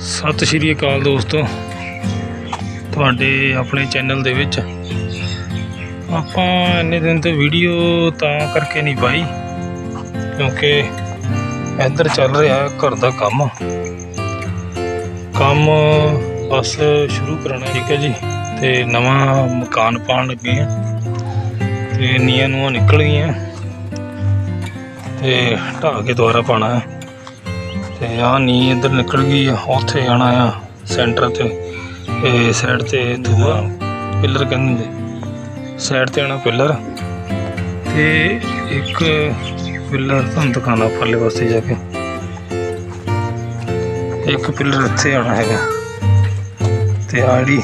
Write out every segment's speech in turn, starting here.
ਸਤਿ ਸ਼੍ਰੀ ਅਕਾਲ ਦੋਸਤੋ। ਤੁਹਾਡੇ ਆਪਣੇ ਚੈਨਲ ਦੇ ਵਿੱਚ। ਆਪਾਂ ਇੰਨੇ ਦਿਨ ਤੋਂ ਵੀਡੀਓ ਤਾਂ ਕਰਕੇ ਨਹੀਂ ਪਾਈ, ਕਿਉਂਕਿ ਇੱਧਰ ਚੱਲ ਰਿਹਾ ਘਰ ਦਾ ਕੰਮ। ਕੰਮ ਬਸ ਸ਼ੁਰੂ ਕਰਨਾ ਠੀਕ ਹੈ ਜੀ, ਤੇ ਨਵਾਂ ਮਕਾਨ ਪਾਉਣ ਲੱਗੇ ਆ ਤੇ ਨੀਆਂ ਨੂੰ ਨਿਕਲ ਗਈਆਂ। ਤੇ ਢਾਹ ਕੇ ਦੁਬਾਰਾ ਪਾਣਾ ਹੈ। ਆ ਨੀ ਇੱਧਰ ਨਿਕਲ ਗਈ ਆ, ਉੱਥੇ ਆਣਾ ਆ ਸੈਂਟਰ ਤੇ। ਇਹ ਸਾਈਡ ਤੇ ਦੂਆ ਪਿੱਲਰ ਕਹਿੰਦੇ। ਸਾਈਡ ਤੇ ਆਣਾ ਪਿੱਲਰ ਤੇ ਇੱਕ ਪਿੱਲਰ ਤੁਹਾਨੂੰ ਦਿਖਾਣਾ ਪਰਲੇ ਪਾਸੇ ਜਾ ਕੇ। ਇੱਕ ਪਿੱਲਰ ਇੱਥੇ ਆਣਾ ਹੈਗਾ। ਤੇ ਆ ਜਿਹੜੀ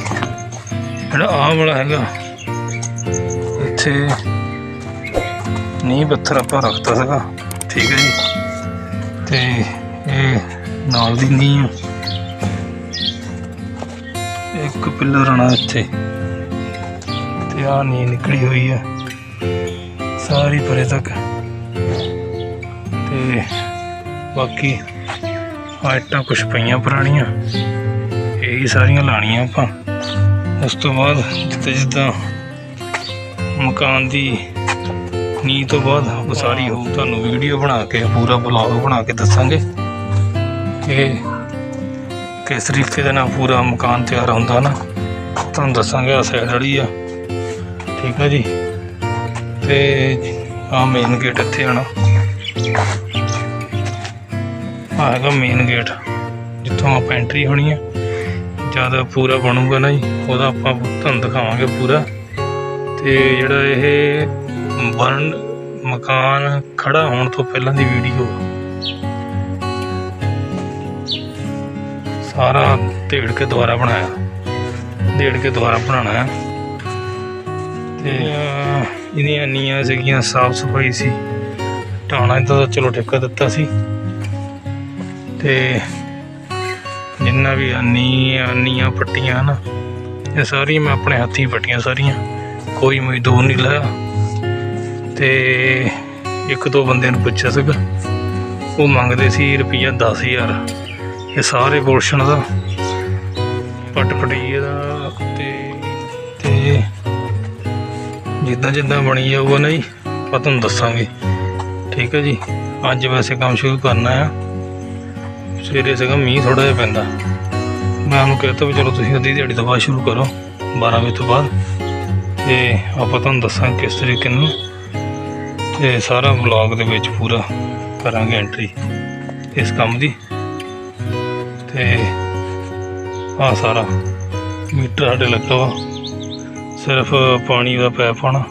ਜਿਹੜਾ ਆਹ ਵਾਲਾ ਹੈਗਾ। ਇੱਥੇ ਨੀਂਹ ਪੱਥਰ ਆਪਾਂ ਰੱਖਤਾ ਸੀਗਾ। ਠੀਕ ਹੈ ਜੀ। ਤੇ ਨਾਲ ਦੀ ਨੀਂਹ ਆ। ਇੱਕ ਪਿੱਲਰ ਆਣਾ ਇੱਥੇ। ਤੇ ਆ ਨੀਂਹ ਨਿਕਲੀ ਹੋਈ ਹੈ ਸਾਰੀ ਪਰੇ ਤੱਕ। ਤੇ ਬਾਕੀ ਆ ਕੁਛ ਪਈਆਂ ਪੁਰਾਣੀਆਂ। ਇਹੀ ਸਾਰੀਆਂ ਲਾਣੀਆਂ ਆਪਾਂ। ਉਸ ਤੋਂ ਬਾਅਦ ਜਿੱਦਾਂ ਜਿੱਦਾਂ ਮਕਾਨ ਦੀ ਨੀਂਹ ਤੋਂ ਬਾਅਦ ਉਸਾਰੀ ਹੋਊ, ਤੁਹਾਨੂੰ ਵੀਡੀਓ ਬਣਾ ਕੇ, ਪੂਰਾ ਬਲੌਗ ਬਣਾ ਕੇ ਦੱਸਾਂਗੇ। ਕਿ ਕਿਸ ਤਰੀਕੇ ਦੇ ਨਾਲ ਪੂਰਾ ਮਕਾਨ ਤਿਆਰ ਹੁੰਦਾ ਨਾ, ਤੁਹਾਨੂੰ ਦੱਸਾਂਗੇ ਆ ਸਾਈਡ ਵਾਲੀ ਆ। ਠੀਕ ਹੈ ਜੀ? ਤੇ ਆ ਮੇਨ ਗੇਟ ਇੱਥੇ ਆਣਾ ਆ ਹੈਗਾ ਮੇਨ ਗੇਟ ਜਿੱਥੋਂ ਆਪਾਂ ਐਂਟਰੀ ਹੋਣੀ ਆ। ਜ਼ਿਆਦਾ ਪੂਰਾ ਬਣੂਗਾ ਨਾ ਜੀ, ਉਹਦਾ ਆਪਾਂ ਤੁਹਾਨੂੰ ਦਿਖਾਵਾਂਗੇ ਪੂਰਾ। ਤੇ ਜਿਹੜਾ ਇਹ ਬਣ ਮਕਾਨ ਖੜਾ ਹੋਣ ਤੋਂ ਪਹਿਲਾਂ ਦੀ ਵੀਡੀਓ ਸਾਰਾ ਢੇੜ ਕੇ ਦੁਬਾਰਾ ਬਣਾਇਆ। ਢੇੜ ਕੇ ਦੁਬਾਰਾ ਬਣਾਉਣਾ ਹੈ। ਤੇ ਇਹਦੀਆਂ ਨੀਆਂ ਸੀਗੀਆਂ ਸਾਫ਼ ਸਫ਼ਾਈ ਸੀ। ਢਾਣਾ ਇਹਦਾ ਤਾਂ ਚਲੋ ਠੇਕਾ ਦਿੱਤਾ ਸੀ। ਤੇ ਜਿੰਨਾ ਵੀ ਆਨੀ ਆਨੀਆਂ ਪੱਟੀਆਂ ਨਾ, ਇਹ ਸਾਰੀਆਂ ਮੈਂ ਆਪਣੇ ਹੱਥੀਂ ਪੱਟੀਆਂ ਸਾਰੀਆਂ। ਕੋਈ ਮਜ਼ਦੂਰ ਨਹੀਂ ਲਾਇਆ। ਤੇ ਇੱਕ ਦੋ ਬੰਦੇ ਨੂੰ ਪੁੱਛਿਆ ਸੀਗਾ। ਉਹ ਮੰਗਦੇ ਸੀ ਰੁਪਈਆ 10000 ਇਹ ਸਾਰੇ ਪੋਰਸ਼ਨ ਦਾ ਪਟ ਪਟੀਏ ਦਾ ਤੇ ਤੇ ਜਿੱਦਾਂ ਜਿੱਦਾਂ ਬਣੀ ਜਾਊਗਾ ਨਾ ਜੀ, ਆਪਾਂ ਤੁਹਾਨੂੰ ਦੱਸਾਂਗੇ। ਠੀਕ ਹੈ ਜੀ? ਅੱਜ ਵੈਸੇ ਕੰਮ ਸ਼ੁਰੂ ਕਰਨਾ ਆ। ਸਵੇਰੇ ਸੀਗਾ ਮੀਂਹ ਥੋੜਾ ਜਿਹਾ ਪੈਂਦਾ। ਮੈਂ ਉਹਨੂੰ ਕਹਿਤਾ ਵੀ ਚਲੋ ਤੁਸੀਂ ਅੱਧੀ ਦਿਹਾੜੀ ਤੋਂ ਬਾਅਦ ਸ਼ੁਰੂ ਕਰੋ 12 ਵਜੇ ਤੋਂ ਬਾਅਦ। ਤੇ ਆਪਾਂ ਤੁਹਾਨੂੰ ਦੱਸਾਂਗੇ ਕਿਸ ਤਰੀਕੇ ਨਾਲ। ਤੇ ਸਾਰਾ ਵਲੌਗ ਦੇ ਵਿੱਚ ਪੂਰਾ ਕਰਾਂਗੇ ਐਂਟਰੀ ਇਸ ਕੰਮ ਦੀ। ਤੇ ਆ ਸਾਰਾ ਮੀਟਰ ਸਾਡੇ ਲੱਗਾ ਵਾ। ਸਿਰਫ ਪਾਣੀ ਦਾ ਪੈਪ ਆਣਾ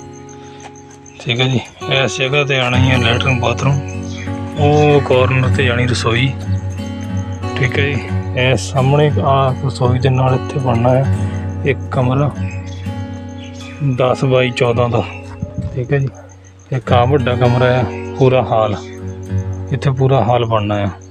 ਠੀਕ ਹੈ ਜੀ। ਇਸ ਜਗ੍ਹਾ ਤੇ ਆਣਾ ਹੀ ਹੈ ਲੈਟਰਨ ਬਾਥਰੂਮ। ਉਹ ਕਾਰਨਰ ਤੇ ਜਾਣੀ ਰਸੋਈ। ਠੀਕ ਹੈ ਜੀ। ਇਹ ਸਾਹਮਣੇ ਆ ਰਸੋਈ ਦੇ ਨਾਲ ਇੱਥੇ ਬਣਨਾ ਹੈ ਇੱਕ ਕਮਰਾ। 10 ਬਾਈ 14 ਦਾ। ਠੀਕ ਹੈ ਜੀ। ਇੱਕ ਆ ਵੱਡਾ ਕਮਰਾ ਹੈ, ਪੂਰਾ ਹਾਲ। ਇੱਥੇ ਪੂਰਾ ਹਾਲ ਬਣਨਾ ਹੈ